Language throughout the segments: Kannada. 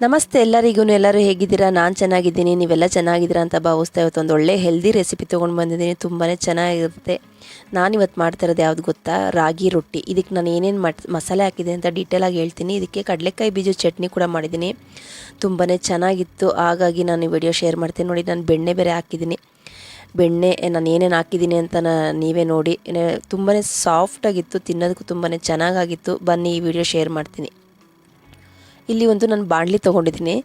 ನಮಸ್ತೆ ಎಲ್ಲರಿಗೂ, ಎಲ್ಲರೂ ಹೇಗಿದ್ದೀರಾ? ನಾನು ಚೆನ್ನಾಗಿದ್ದೀನಿ, ನೀವೆಲ್ಲ ಚೆನ್ನಾಗಿದ್ದೀರಾ ಅಂತ ಭಾವಿಸ್ತಾ ಇವತ್ತು ಒಂದು ಒಳ್ಳೆ ಹೆಲ್ದಿ ರೆಸಿಪಿ ತೊಗೊಂಡು ಬಂದಿದ್ದೀನಿ. ತುಂಬಾ ಚೆನ್ನಾಗಿರುತ್ತೆ. ನಾನಿವತ್ತು ಮಾಡ್ತಾ ಇರೋದು ಯಾವ್ದು ಗೊತ್ತಾ? ರಾಗಿ ರೊಟ್ಟಿ. ಇದಕ್ಕೆ ನಾನು ಏನೇನು ಮಟ್, ಮಸಾಲೆ ಹಾಕಿದೆ ಅಂತ ಡೀಟೇಲಾಗಿ ಹೇಳ್ತೀನಿ. ಇದಕ್ಕೆ ಕಡಲೆಕಾಯಿ ಬೀಜದ ಚಟ್ನಿ ಕೂಡ ಮಾಡಿದ್ದೀನಿ. ತುಂಬಾ ಚೆನ್ನಾಗಿತ್ತು. ಹಾಗಾಗಿ ನಾನು ಈ ವಿಡಿಯೋ ಶೇರ್ ಮಾಡ್ತೀನಿ. ನೋಡಿ, ನಾನು ಬೆಣ್ಣೆ ಬೇರೆ ಹಾಕಿದ್ದೀನಿ. ಬೆಣ್ಣೆ ನಾನು ಏನೇನು ಹಾಕಿದ್ದೀನಿ ಅಂತ ನೀವೇ ನೋಡಿ. ತುಂಬಾ ಸಾಫ್ಟಾಗಿತ್ತು ತಿನ್ನೋದಕ್ಕೂ ತುಂಬಾ ಚೆನ್ನಾಗಾಗಿತ್ತು. ಬನ್ನಿ ಈ ವಿಡಿಯೋ ಶೇರ್ ಮಾಡ್ತೀನಿ. ಇಲ್ಲಿ ಒಂದು ನಾನು ಬಾಣಲಿ ತೊಗೊಂಡಿದ್ದೀನಿ.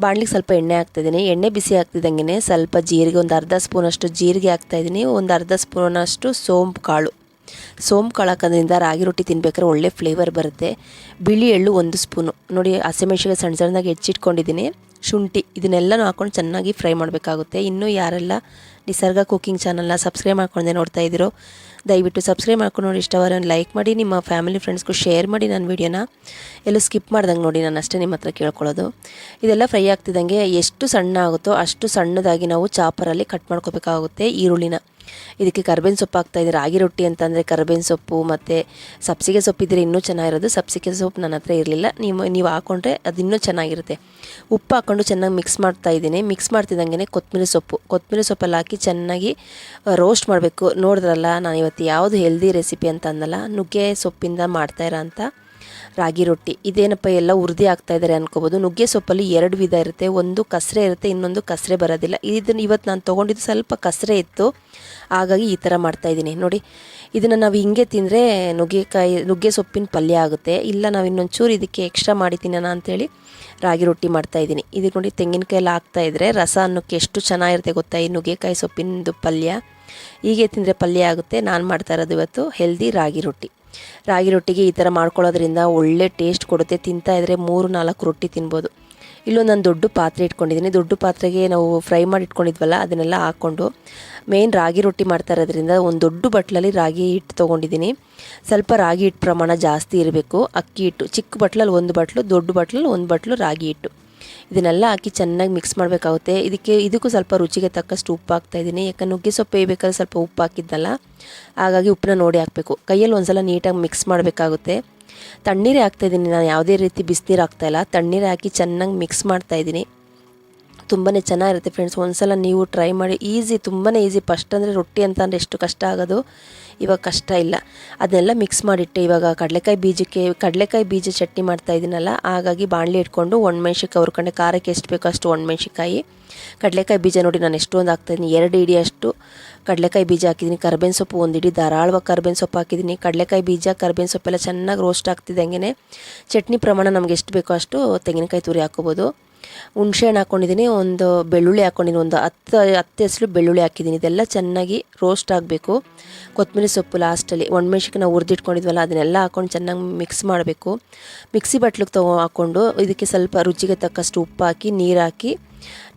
ಬಾಣಲಿಗೆ ಸ್ವಲ್ಪ ಎಣ್ಣೆ ಹಾಕ್ತಿದ್ದೀನಿ. ಎಣ್ಣೆ ಬಿಸಿ ಹಾಕ್ತಿದ್ದಂಗೆ ಸ್ವಲ್ಪ ಜೀರಿಗೆ, ಒಂದು ಅರ್ಧ ಸ್ಪೂನಷ್ಟು ಜೀರಿಗೆ ಹಾಕ್ತಾಯಿದ್ದೀನಿ ಒಂದು ಅರ್ಧ ಸ್ಪೂನಷ್ಟು ಸೋಂಪು ಕಾಳು. ಸೋಂಪು ಕಾಳು ಹಾಕೋದ್ರಿಂದ ರಾಗಿ ರೊಟ್ಟಿ ತಿನ್ಬೇಕಾದ್ರೆ ಒಳ್ಳೆ ಫ್ಲೇವರ್ ಬರುತ್ತೆ. ಬಿಳಿ ಎಳ್ಳು ಒಂದು ಸ್ಪೂನು. ನೋಡಿ ಹಸಿಮೆಣಸಿಗೆ ಸಣ್ಣ ಸಣ್ಣದಾಗಿ ಹೆಚ್ಚಿಟ್ಕೊಂಡಿದ್ದೀನಿ. ಶುಂಠಿ ಇದನ್ನೆಲ್ಲನೂ ಹಾಕೊಂಡು ಚೆನ್ನಾಗಿ ಫ್ರೈ ಮಾಡಬೇಕಾಗುತ್ತೆ. ಇನ್ನೂ ಯಾರೆಲ್ಲ ನಿಸರ್ಗ ಕುಕ್ಕಿಂಗ್ ಚಾನಲ್ನ ಸಬ್ಸ್ಕ್ರೈಬ್ ಮಾಡ್ಕೊಂಡೆ ನೋಡ್ತಾ ಇದ್ದೀರೋ, ದಯವಿಟ್ಟು ಸಬ್ಸ್ಕ್ರೈಬ್ ಮಾಡ್ಕೊಂಡು ನೋಡಿ. ಇಷ್ಟವಾರ ಲೈಕ್ ಮಾಡಿ, ನಿಮ್ಮ ಫ್ಯಾಮಿಲಿ ಫ್ರೆಂಡ್ಸ್ಗೂ ಶೇರ್ ಮಾಡಿ ನನ್ನ ವೀಡಿಯೋನ. ಎಲ್ಲೂ ಸ್ಕಿಪ್ ಮಾಡ್ದಂಗೆ ನೋಡಿ, ನಾನು ಅಷ್ಟೇ ನಿಮ್ಮ ಹತ್ರ ಕೇಳ್ಕೊಳ್ಳೋದು. ಇದೆಲ್ಲ ಫ್ರೈ ಆಗ್ತಿದ್ದಂಗೆ ಎಷ್ಟು ಸಣ್ಣ ಆಗುತ್ತೋ ಅಷ್ಟು ಸಣ್ಣದಾಗಿ ನಾವು ಚಾಪರಲ್ಲಿ ಕಟ್ ಮಾಡ್ಕೋಬೇಕಾಗುತ್ತೆ ಈರುಳ್ಳಿನ. ಇದಕ್ಕೆ ಕರ್ಬೇವಿನ ಸೊಪ್ಪು ಹಾಕ್ತಾಯಿದ್ದೆ ರಾಗಿ ರೊಟ್ಟಿ ಅಂತಂದರೆ ಕರ್ಬೇವಿನ ಸೊಪ್ಪು, ಮತ್ತು ಸಬ್ಸಿಗೆ ಸೊಪ್ಪಿದ್ರೆ ಇನ್ನೂ ಚೆನ್ನಾಗಿರೋದು. ಸಬ್ಸಿಗೆ ಸೊಪ್ಪು ನನ್ನ ಹತ್ರ ಇರಲಿಲ್ಲ. ನೀವು ನೀವು ಹಾಕೊಂಡ್ರೆ ಅದು ಇನ್ನೂ ಚೆನ್ನಾಗಿರುತ್ತೆ. ಉಪ್ಪು ಹಾಕ್ಕೊಂಡು ಚೆನ್ನಾಗಿ ಮಿಕ್ಸ್ ಮಾಡ್ತಾ ಇದ್ದೀನಿ. ಮಿಕ್ಸ್ ಮಾಡ್ತಿದ್ದಂಗೆ ಕೊತ್ತಂಬರಿ ಸೊಪ್ಪು. ಕೊತ್ತಂಬರಿ ಸೊಪ್ಪಲ್ಲಿ ಹಾಕಿ ಚೆನ್ನಾಗಿ ರೋಸ್ಟ್ ಮಾಡಬೇಕು. ನೋಡಿದ್ರಲ್ಲ ನಾನು ಇವತ್ತು ಯಾವುದು ಹೆಲ್ದಿ ರೆಸಿಪಿ ಅಂತ ಅಂದಲ್ಲ, ನುಗ್ಗೆ ಸೊಪ್ಪಿಂದ ಮಾಡ್ತಾ ಅಂತ. ರಾಗಿ ರೊಟ್ಟಿ. ಇದೇನಪ್ಪ ಎಲ್ಲ ಉರ್ದಿ ಆಗ್ತಾ ಇದ್ದಾರೆ ಅನ್ಕೋಬೋದು. ನುಗ್ಗೆ ಸೊಪ್ಪಲ್ಲಿ ಎರಡು ವಿಧ ಇರುತ್ತೆ. ಒಂದು ಕಸರೆ ಇರುತ್ತೆ, ಇನ್ನೊಂದು ಕಸರೆ ಬರೋದಿಲ್ಲ. ಇದನ್ನು ಇವತ್ತು ನಾನು ತೊಗೊಂಡಿದ್ದು ಸ್ವಲ್ಪ ಕಸರೆ ಇತ್ತು. ಹಾಗಾಗಿ ಈ ಥರ ಮಾಡ್ತಾಯಿದ್ದೀನಿ ನೋಡಿ, ಇದನ್ನು ನಾವು ಹಿಂಗೆ ತಿಂದರೆ ನುಗ್ಗೆಕಾಯಿ, ನುಗ್ಗೆ ಸೊಪ್ಪಿನ ಪಲ್ಯ ಆಗುತ್ತೆ. ಇಲ್ಲ, ನಾವು ಇನ್ನೊಂಚೂರು ಇದಕ್ಕೆ ಎಕ್ಸ್ಟ್ರಾ ಮಾಡಿ ತಿನ್ನೋಣ ಅಂತೇಳಿ ರಾಗಿ ರೊಟ್ಟಿ ಮಾಡ್ತಾಯಿದ್ದೀನಿ ಇದು ನೋಡಿ ತೆಂಗಿನಕಾಯಿ ಎಲ್ಲ ಹಾಕ್ತಾಯಿದ್ರೆ ರಸ ಅನ್ನೋಕ್ಕೆ ಎಷ್ಟು ಚೆನ್ನಾಗಿರುತ್ತೆ ಗೊತ್ತಾ ಈ ನುಗ್ಗೆಕಾಯಿ ಸೊಪ್ಪಿನದು ಪಲ್ಯ. ಹೀಗೆ ತಿಂದರೆ ಪಲ್ಯ ಆಗುತ್ತೆ. ನಾನು ಮಾಡ್ತಾ ಇರೋದು ಇವತ್ತು ಹೆಲ್ದಿ ರಾಗಿ ರೊಟ್ಟಿ. ರಾಗಿ ರೊಟ್ಟಿಗೆ ಈ ಥರ ಮಾಡ್ಕೊಳ್ಳೋದ್ರಿಂದ ಒಳ್ಳೆ ಟೇಸ್ಟ್ ಕೊಡುತ್ತೆ. ತಿಂತಾ ಇದ್ದರೆ ಮೂರು ನಾಲ್ಕು ರೊಟ್ಟಿ ತಿನ್ಬೋದು. ಇಲ್ಲೊಂದು ನಾನು ದೊಡ್ಡ ಪಾತ್ರೆ ಇಟ್ಕೊಂಡಿದ್ದೀನಿ. ದೊಡ್ಡ ಪಾತ್ರೆಗೆ ನಾವು ಫ್ರೈ ಮಾಡಿ ಇಟ್ಕೊಂಡಿದ್ವಲ್ಲ, ಅದನ್ನೆಲ್ಲ ಹಾಕ್ಕೊಂಡು ಮೇನ್ ರಾಗಿ ರೊಟ್ಟಿ ಮಾಡ್ತಾ ಇರೋದ್ರಿಂದ ಒಂದು ದೊಡ್ಡ ಬಟ್ಲಲ್ಲಿ ರಾಗಿ ಹಿಟ್ಟು ತೊಗೊಂಡಿದ್ದೀನಿ. ಸ್ವಲ್ಪ ರಾಗಿ ಹಿಟ್ಟು ಪ್ರಮಾಣ ಜಾಸ್ತಿ ಇರಬೇಕು. ಅಕ್ಕಿ ಹಿಟ್ಟು ಚಿಕ್ಕ ಬಟ್ಲಲ್ಲಿ ಒಂದು ಬಟ್ಲು, ದೊಡ್ಡ ಬಟ್ಲಲ್ಲಿ ಒಂದು ಬಟ್ಲು ರಾಗಿ ಹಿಟ್ಟು. ಇದನ್ನೆಲ್ಲ ಹಾಕಿ ಚೆನ್ನಾಗಿ ಮಿಕ್ಸ್ ಮಾಡಬೇಕಾಗುತ್ತೆ. ಇದಕ್ಕೆ, ಇದಕ್ಕೂ ಸ್ವಲ್ಪ ರುಚಿಗೆ ತಕ್ಕಷ್ಟು ಉಪ್ಪು ಹಾಕ್ತಾ ಇದ್ದೀನಿ. ಯಾಕಂದ್ರೆ ನುಗ್ಗೆ ಸೊಪ್ಪು ಬೇಯ್ಬೇಕಾದ್ರೆ ಸ್ವಲ್ಪ ಉಪ್ಪು ಹಾಕಿದ್ದಲ್ಲ. ಹಾಗಾಗಿ ಉಪ್ಪನ್ನ ನೋಡಿ ಹಾಕಬೇಕು. ಕೈಯಲ್ಲಿ ಒಂದ್ಸಲ ನೀಟಾಗಿ ಮಿಕ್ಸ್ ಮಾಡಬೇಕಾಗುತ್ತೆ. ತಣ್ಣೀರೇ ಹಾಕ್ತಾಯಿದ್ದೀನಿ ನಾನು ಯಾವುದೇ ರೀತಿ ಬಿಸಿನೀರು ಹಾಕ್ತಾಯಿಲ್ಲ ತಣ್ಣೀರೇ ಹಾಕಿ ಚೆನ್ನಾಗಿ ಮಿಕ್ಸ್ ಮಾಡ್ತಾಯಿದ್ದೀನಿ ತುಂಬಾ ಚೆನ್ನಾಗಿರುತ್ತೆ ಫ್ರೆಂಡ್ಸ್ ಒಂದ್ಸಲ ನೀವು ಟ್ರೈ ಮಾಡಿ ಈಸಿ ತುಂಬಾ ಈಸಿ ಫಸ್ಟ್ ಅಂದರೆ ರೊಟ್ಟಿ ಅಂತ ಅಂದರೆ ಎಷ್ಟು ಕಷ್ಟ ಆಗೋದು? ಇವಾಗ ಕಷ್ಟ ಇಲ್ಲ. ಅದನ್ನೆಲ್ಲ ಮಿಕ್ಸ್ ಮಾಡಿಟ್ಟೆ ಇವಾಗ ಕಡಲೆಕಾಯಿ ಬೀಜಕ್ಕೆ, ಕಡಲೆಕಾಯಿ ಬೀಜ ಚಟ್ನಿ ಮಾಡ್ತಾ ಇದ್ದೀನಲ್ಲ ಹಾಗಾಗಿ ಬಾಣಲಿ ಇಟ್ಕೊಂಡು ಒಣಮೆಣ್ಸಿಕಾಯಿ ಹುರ್ಕೊಂಡೆ ಖಾರಕ್ಕೆ ಎಷ್ಟು ಬೇಕೋ ಅಷ್ಟು ಒಣಮೆಣ್ಸಿಕಾಯಿ ಕಡಲೆಕಾಯಿ ಬೀಜ ನೋಡಿ ನಾನು ಎಷ್ಟೊಂದು ಹಾಕ್ತಾಯಿದ್ದೀನಿ ಎರಡು ಇಡಿ ಅಷ್ಟು ಕಡಲೆಕಾಯಿ ಬೀಜ ಹಾಕಿದ್ದೀನಿ ಕರ್ಬೇವಿನ ಸೊಪ್ಪು ಒಂದು ಇಡಿ ಧಾರಾಳವಾಗಿ ಕರ್ಬೇವಿನ ಸೊಪ್ಪು ಹಾಕಿದ್ದೀನಿ ಕಡಲೆಕಾಯಿ ಬೀಜ, ಕರ್ಬೇವಿನ ಸೊಪ್ಪೆಲ್ಲ ಚೆನ್ನಾಗಿ ರೋಸ್ಟ್ ಆಗ್ತಿದ್ದಂಗೆ ಚಟ್ನಿ ಪ್ರಮಾಣ ನಮ್ಗೆ ಎಷ್ಟು ಬೇಕೋ ಅಷ್ಟು ತೆಂಗಿನಕಾಯಿ ತುರಿ ಹಾಕೋಬೋದು ಹುಣ್ಸೆ ಹಣ್ಣು ಹಾಕ್ಕೊಂಡಿದ್ದೀನಿ ಒಂದು ಬೆಳ್ಳುಳ್ಳಿ ಹಾಕ್ಕೊಂಡಿದ್ದೀನಿ ಒಂದು ಹತ್ತು ಹತ್ತು ಹೆಸರು ಬೆಳ್ಳುಳ್ಳಿ ಹಾಕಿದ್ದೀನಿ. ಇದೆಲ್ಲ ಚೆನ್ನಾಗಿ ರೋಸ್ಟ್ ಆಗಬೇಕು. ಕೊತ್ತಂಬರಿ ಸೊಪ್ಪು ಲಾಸ್ಟಲ್ಲಿ. ಒಣಮೆಣ್ಸಿಗೆ ನಾವು ಹುರಿದಿಟ್ಕೊಂಡಿದ್ವಲ್ಲ, ಅದನ್ನೆಲ್ಲ ಹಾಕ್ಕೊಂಡು ಚೆನ್ನಾಗಿ ಮಿಕ್ಸ್ ಮಾಡಬೇಕು. ಮಿಕ್ಸಿ ಬಟ್ಲಿಗೆ ತಗೋ ಹಾಕ್ಕೊಂಡು ಇದಕ್ಕೆ ಸ್ವಲ್ಪ ರುಚಿಗೆ ತಕ್ಕಷ್ಟು ಉಪ್ಪು ಹಾಕಿ ನೀರು ಹಾಕಿ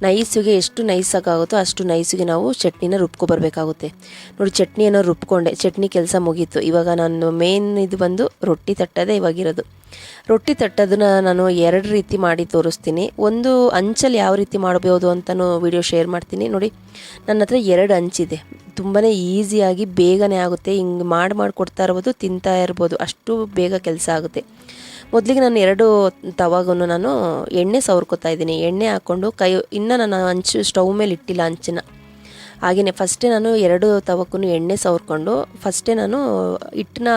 ನೈಸಿಗೆ ಎಷ್ಟು ನೈಸಾಗುತ್ತೋ ಅಷ್ಟು ನೈಸಿಗೆ ನಾವು ಚಟ್ನಿನ ರುಬ್ಕೊಬರ್ಬೇಕಾಗುತ್ತೆ. ನೋಡಿ, ಚಟ್ನಿಯನ್ನು ರುಬ್ಕೊಂಡೆ. ಚಟ್ನಿ ಕೆಲಸ ಮುಗೀತು. ಇವಾಗ ನಾನು ಮೇನ್ ಇದು ಬಂದು ರೊಟ್ಟಿ ತಟ್ಟೋದೇ ಇವಾಗಿರೋದು. ರೊಟ್ಟಿ ತಟ್ಟೋದನ್ನ ನಾನು ಎರಡು ರೀತಿ ಮಾಡಿ ತೋರಿಸ್ತೀನಿ. ಒಂದು ಅಂಚಲ್ಲಿ ಯಾವ ರೀತಿ ಮಾಡಬಹುದು ಅಂತಲೂ ವಿಡಿಯೋ ಶೇರ್ ಮಾಡ್ತೀನಿ. ನೋಡಿ, ನನ್ನ ಹತ್ರ ಎರಡು ಅಂಚಿದೆ. ತುಂಬಾ ಈಸಿಯಾಗಿ ಬೇಗನೆ ಆಗುತ್ತೆ. ಹಿಂಗೆ ಮಾಡಿ ಮಾಡಿ ಕೊಡ್ತಾ ಇರ್ಬೋದು, ತಿಂತಾ ಇರ್ಬೋದು. ಅಷ್ಟು ಬೇಗ ಕೆಲಸ ಆಗುತ್ತೆ. ಮೊದಲಿಗೆ ನಾನು ಎರಡು ತವಾಗೂ ನಾನು ಎಣ್ಣೆ ಸವರ್ಕೋತಾ ಇದ್ದೀನಿ. ಎಣ್ಣೆ ಹಾಕ್ಕೊಂಡು ಕೈ, ಇನ್ನೂ ನಾನು ಹಂಚು ಸ್ಟವ್ ಮೇಲೆ ಇಟ್ಟಿಲ್ಲ ಹಂಚಿನ ಹಾಗೆಯೇ ಫಸ್ಟೇ ನಾನು ಎರಡು ತವಕ್ಕೂ ಎಣ್ಣೆ ಸವರ್ಕೊಂಡು ಫಸ್ಟೇ ನಾನು ಹಿಟ್ಟನ್ನ,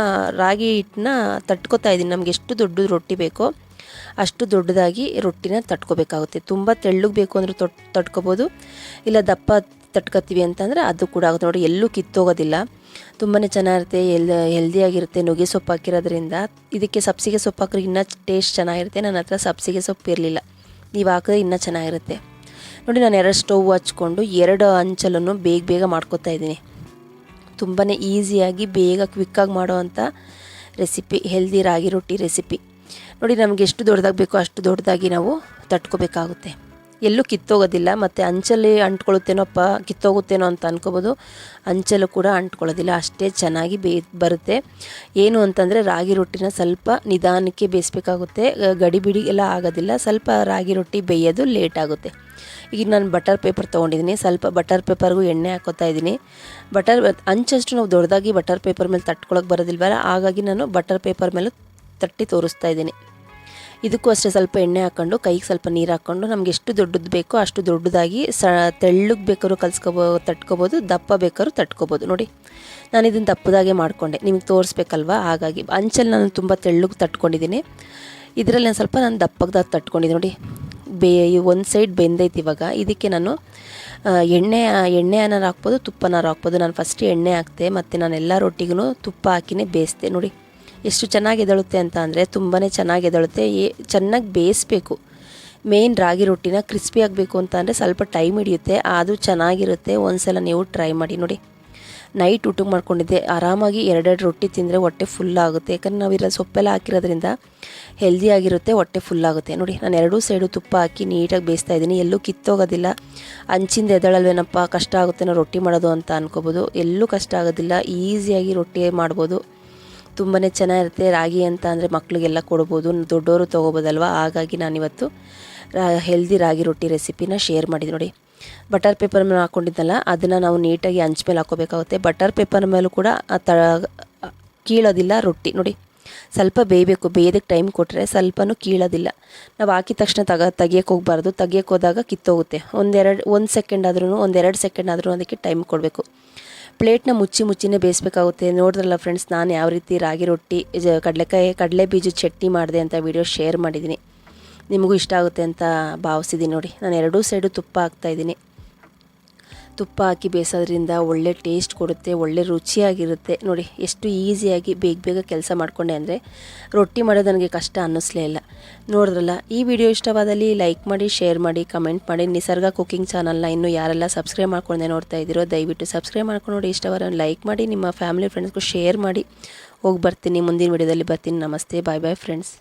ರಾಗಿ ಹಿಟ್ಟನ್ನ ತಟ್ಕೋತಾ ಇದ್ದೀನಿ. ನಮ್ಗೆ ಎಷ್ಟು ದೊಡ್ಡ ರೊಟ್ಟಿ ಬೇಕೋ ಅಷ್ಟು ದೊಡ್ಡದಾಗಿ ರೊಟ್ಟಿನ ತಟ್ಕೋಬೇಕಾಗುತ್ತೆ. ತುಂಬ ತೆಳ್ಳಗೆ ಬೇಕು ಅಂದರೆ ತೊಟ್, ತಟ್ಕೋಬೋದು. ಇಲ್ಲ ದಪ್ಪ ತಟ್ಕೊತೀವಿ ಅಂತಂದರೆ ಅದು ಕೂಡ ಆಗುತ್ತೆ. ನೋಡಿ ಎಲ್ಲೂ ಕಿತ್ತೋಗೋದಿಲ್ಲ. ತುಂಬಾ ಚೆನ್ನಾಗಿರುತ್ತೆ ಎಲ್ ಹೆಲ್ದಿಯಾಗಿರುತ್ತೆ ನುಗ್ಗೆ ಸೊಪ್ಪು ಹಾಕಿರೋದ್ರಿಂದ. ಇದಕ್ಕೆ ಸಬ್ಸಿಗೆ ಸೊಪ್ಪು ಹಾಕಿದ್ರೆ ಇನ್ನೂ ಟೇಸ್ಟ್ ಚೆನ್ನಾಗಿರುತ್ತೆ. ನನ್ನ ಹತ್ರ ಸಬ್ಸಿಗೆ ಸೊಪ್ಪು ಇರಲಿಲ್ಲ. ನೀವು ಹಾಕಿದ್ರೆ ಇನ್ನೂ ಚೆನ್ನಾಗಿರುತ್ತೆ. ನೋಡಿ, ನಾನು ಎರಡು ಸ್ಟೌವ್ ಹಚ್ಕೊಂಡು ಎರಡು ಅಂಚಲನ್ನು ಬೇಗ ಬೇಗ ಮಾಡ್ಕೊತಾ ಇದ್ದೀನಿ. ತುಂಬಾ ಈಸಿಯಾಗಿ ಬೇಗ ಕ್ವಿಕ್ಕಾಗಿ ಮಾಡೋವಂಥ ರೆಸಿಪಿ, ಹೆಲ್ದಿ ರಾಗಿ ರೊಟ್ಟಿ ರೆಸಿಪಿ. ನೋಡಿ, ನಮಗೆ ಎಷ್ಟು ದೊಡ್ಡದಾಗಿ ಬೇಕೋ ಅಷ್ಟು ದೊಡ್ಡದಾಗಿ ನಾವು ತಟ್ಕೋಬೇಕಾಗುತ್ತೆ. ಎಲ್ಲೂ ಕಿತ್ತೋಗೋದಿಲ್ಲ. ಮತ್ತು ಅಂಚಲ್ಲಿ ಅಂಟ್ಕೊಳ್ಳುತ್ತೇನೋಪ್ಪ ಕಿತ್ತೋಗುತ್ತೇನೋ ಅಂತ ಅನ್ಕೋಬೋದು. ಅಂಚಲು ಕೂಡ ಅಂಟ್ಕೊಳ್ಳೋದಿಲ್ಲ. ಅಷ್ಟೇ ಚೆನ್ನಾಗಿ ಬೇ, ಬರುತ್ತೆ. ಏನು ಅಂತಂದರೆ ರಾಗಿ ರೊಟ್ಟಿನ ಸ್ವಲ್ಪ ನಿಧಾನಕ್ಕೆ ಬೇಯಿಸ್ಬೇಕಾಗುತ್ತೆ. ಗಡಿ ಬಿಡಿ ಎಲ್ಲ ಆಗೋದಿಲ್ಲ. ಸ್ವಲ್ಪ ರಾಗಿ ರೊಟ್ಟಿ ಬೇಯೋದು ಲೇಟ್ ಆಗುತ್ತೆ. ಈಗ ನಾನು ಬಟರ್ ಪೇಪರ್ ತೊಗೊಂಡಿದ್ದೀನಿ. ಸ್ವಲ್ಪ ಬಟರ್ ಪೇಪರ್ಗೂ ಎಣ್ಣೆ ಹಾಕೋತಾ ಇದ್ದೀನಿ. ಬಟರ್ ಅಂಚಷ್ಟು ನಾವು ದೊಡ್ಡದಾಗಿ ಬಟರ್ ಪೇಪರ್ ಮೇಲೆ ತಟ್ಕೊಳಕ್ಕೆ ಬರೋದಿಲ್ವಲ್ಲ? ಹಾಗಾಗಿ ನಾನು ಬಟರ್ ಪೇಪರ್ ಮೇಲೆ ತಟ್ಟಿ ತೋರಿಸ್ತಾ ಇದ್ದೀನಿ. ಇದಕ್ಕೂ ಅಷ್ಟೇ ಸ್ವಲ್ಪ ಎಣ್ಣೆ ಹಾಕ್ಕೊಂಡು ಕೈಗೆ ಸ್ವಲ್ಪ ನೀರು ಹಾಕ್ಕೊಂಡು ನಮ್ಗೆ ಎಷ್ಟು ದೊಡ್ಡದು ಬೇಕೋ ಅಷ್ಟು ದೊಡ್ಡದಾಗಿ ಸ, ತೆಳ್ಳಗೆ ಬೇಕಾದ್ರೂ ಕಲ್ಸ್ಕೋಬೋ, ತಟ್ಕೊಬೋದು, ದಪ್ಪ ಬೇಕಾದ್ರೂ ತಟ್ಕೊಬೋದು. ನೋಡಿ, ನಾನು ಇದನ್ನು ದಪ್ಪದಾಗೆ ಮಾಡಿಕೊಂಡೆ. ನಿಮಗೆ ತೋರಿಸ್ಬೇಕಲ್ವ? ಹಾಗಾಗಿ ಅಂಚಲ್ಲಿ ನಾನು ತುಂಬ ತೆಳ್ಳಗೆ ತಟ್ಕೊಂಡಿದ್ದೀನಿ ಇದರಲ್ಲಿ ನಾನು ಸ್ವಲ್ಪ ನಾನು ದಪ್ಪದಾಗ ತಟ್ಕೊಂಡಿದ್ದೆ ನೋಡಿ, ಬೇ, ಒಂದು ಸೈಡ್ ಬೆಂದೈತೆ ಇವಾಗ. ಇದಕ್ಕೆ ನಾನು ಎಣ್ಣೆ ಎಣ್ಣೆ ಏನಾರು ಹಾಕ್ಬೋದು ತುಪ್ಪನಾರು ಹಾಕ್ಬೋದು. ನಾನು ಫಸ್ಟ್ ಎಣ್ಣೆ ಹಾಕ್ತೆ ಮತ್ತು ನಾನು ಎಲ್ಲ ರೊಟ್ಟಿಗೂ ತುಪ್ಪ ಹಾಕಿನೇ ಬೇಯಿಸ್ದೆ. ನೋಡಿ ಎಷ್ಟು ಚೆನ್ನಾಗಿ ಎದಳುತ್ತೆ ಅಂತ ಅಂದರೆ ತುಂಬಾ ಚೆನ್ನಾಗಿ ಎದಳುತ್ತೆ. ಏ ಚೆನ್ನಾಗಿ ಬೇಯಿಸ್ಬೇಕು. ಮೇಯ್ನ್ ರಾಗಿ ರೊಟ್ಟಿನ ಕ್ರಿಸ್ಪಿ ಆಗಬೇಕು ಅಂತ ಅಂದರೆ ಸ್ವಲ್ಪ ಟೈಮ್ ಹಿಡಿಯುತ್ತೆ. ಆದರೂ ಚೆನ್ನಾಗಿರುತ್ತೆ. ಒಂದ್ಸಲ ನೀವು ಟ್ರೈ ಮಾಡಿ ನೋಡಿ. ನೈಟ್ ಊಟಕ್ಕೆ ಮಾಡ್ಕೊಂಡಿದ್ದೆ. ಆರಾಮಾಗಿ ಎರಡೆರಡು ರೊಟ್ಟಿ ತಿಂದರೆ ಹೊಟ್ಟೆ ಫುಲ್ ಆಗುತ್ತೆ. ಯಾಕಂದ್ರೆ ನಾವು ಸೊಪ್ಪೆಲ್ಲ ಹಾಕಿರೋದ್ರಿಂದ ಹೆಲ್ದಿ ಆಗಿರುತ್ತೆ, ಹೊಟ್ಟೆ ಫುಲ್ ಆಗುತ್ತೆ. ನೋಡಿ, ನಾನು ಎರಡೂ ಸೈಡು ತುಪ್ಪ ಹಾಕಿ ನೀಟಾಗಿ ಬೇಯಿಸ್ತಾ ಇದ್ದೀನಿ. ಎಲ್ಲೂ ಕಿತ್ತೋಗೋದಿಲ್ಲ. ಅಂಚಿಂದ ಎದಳಲ್ವೇನಪ್ಪ? ಕಷ್ಟ ಆಗುತ್ತೆ ನಾವು ರೊಟ್ಟಿ ಮಾಡೋದು ಅಂತ ಅನ್ಕೋಬೋದು. ಎಲ್ಲೂ ಕಷ್ಟ ಆಗೋದಿಲ್ಲ. ಈಸಿಯಾಗಿ ರೊಟ್ಟಿ ಮಾಡ್ಬೋದು. ತುಂಬಾ ಚೆನ್ನಾಗಿರುತ್ತೆ ರಾಗಿ ಅಂತ ಅಂದರೆ ಮಕ್ಕಳಿಗೆಲ್ಲ ಕೊಡ್ಬೋದು. ದೊಡ್ಡವರು ತೊಗೋಬೋದಲ್ವ? ಹಾಗಾಗಿ ನಾನಿವತ್ತು ರಾ ಹೆಲ್ದಿ ರಾಗಿ ರೊಟ್ಟಿ ರೆಸಿಪಿನ ಶೇರ್ ಮಾಡಿದ್ದು ನೋಡಿ. ಬಟರ್ ಪೇಪರ್ ಮೇಲೆ ಹಾಕ್ಕೊಂಡಿದ್ದಲ್ಲ ಅದನ್ನು ನಾವು ನೀಟಾಗಿ ಹಂಚ್ ಮೇಲೆ ಹಾಕೋಬೇಕಾಗುತ್ತೆ ಬಟರ್ ಪೇಪರ್ ಮೇಲೂ ಕೂಡ ತ, ಕೀಳೋದಿಲ್ಲ ರೊಟ್ಟಿ. ನೋಡಿ, ಸ್ವಲ್ಪ ಬೇಯಬೇಕು. ಬೇಯೋದಕ್ಕೆ ಟೈಮ್ ಕೊಟ್ಟರೆ ಸ್ವಲ್ಪನೂ ಕೀಳೋದಿಲ್ಲ. ನಾವು ಹಾಕಿದ ತಕ್ಷಣ ತಗ ತೆಗಿಯಕ್ಕೆ ಹೋಗ್ಬಾರ್ದು. ತೆಗಿಯಕ್ಕೆ ಹೋದಾಗ ಕಿತ್ತೋಗುತ್ತೆ. ಒಂದೆರಡು, ಒಂದು ಸೆಕೆಂಡ್ ಆದ್ರೂ ಒಂದೆರಡು ಸೆಕೆಂಡ್ ಆದರೂ ಅದಕ್ಕೆ ಟೈಮ್ ಕೊಡಬೇಕು. ಪ್ಲೇಟ್ನ ಮುಚ್ಚಿ ಮುಚ್ಚಿನೇ ಬೇಯಿಸಬೇಕಾಗುತ್ತೆ. ನೋಡಿದ್ರಲ್ಲ ಫ್ರೆಂಡ್ಸ್ ನಾನು ಯಾವ ರೀತಿ ರಾಗಿ ರೊಟ್ಟಿ ಕಡಲೆಕಾಯಿ, ಕಡಲೆ ಬೀಜ ಚಟ್ನಿ ಮಾಡಿದೆ ಅಂತ ವಿಡಿಯೋ ಶೇರ್ ಮಾಡಿದ್ದೀನಿ ನಿಮಗೂ ಇಷ್ಟ ಆಗುತ್ತೆ ಅಂತ ಭಾವಿಸಿದ್ದೀನಿ ನೋಡಿ. ನಾನು ಎರಡೂ ಸೈಡು ತುಪ್ಪ ಹಾಕ್ತಾಯಿದ್ದೀನಿ ತುಪ್ಪ ಹಾಕಿ ಬೇಯಿಸೋದ್ರಿಂದ ಒಳ್ಳೆ ಟೇಸ್ಟ್ ಕೊಡುತ್ತೆ, ಒಳ್ಳೆ ರುಚಿಯಾಗಿರುತ್ತೆ. ನೋಡಿ, ಎಷ್ಟು ಈಸಿಯಾಗಿ ಬೇಗ ಬೇಗ ಕೆಲಸ ಮಾಡಿಕೊಂಡೆ ಅಂದರೆ ರೊಟ್ಟಿ ಮಾಡೋದು ನನಗೆ ಕಷ್ಟ ಅನ್ನಿಸ್ಲೇ ಇಲ್ಲ. ನೋಡಿದ್ರಲ್ಲ, ಈ ವಿಡಿಯೋ ಇಷ್ಟವಾದಲ್ಲಿ ಲೈಕ್ ಮಾಡಿ, ಶೇರ್ ಮಾಡಿ, ಕಮೆಂಟ್ ಮಾಡಿ. ನಿಸರ್ಗ ಕುಕಿಂಗ್ ಚಾನಲ್ನ ಇನ್ನೂ ಯಾರೆಲ್ಲ ಸಬ್ಸ್ಕ್ರೈಬ್ ಮಾಡ್ಕೊಂಡೆ ನೋಡ್ತಾ ಇದ್ದೀರೋ, ದಯವಿಟ್ಟು ಸಬ್ಸ್ಕ್ರೈಬ್ ಮಾಡ್ಕೊಂಡು ನೋಡಿ. ಇಷ್ಟವಾದ ಲೈಕ್ ಮಾಡಿ, ನಿಮ್ಮ ಫ್ಯಾಮಿಲಿ, ಫ್ರೆಂಡ್ಸ್ಗೂ ಶೇರ್ ಮಾಡಿ. ಹೋಗಿ ಬರ್ತೀನಿ, ಮುಂದಿನ ವಿಡಿಯೋದಲ್ಲಿ ಬರ್ತೀನಿ. ನಮಸ್ತೆ, ಬಾಯ್ ಬಾಯ್, ಫ್ರೆಂಡ್ಸ್.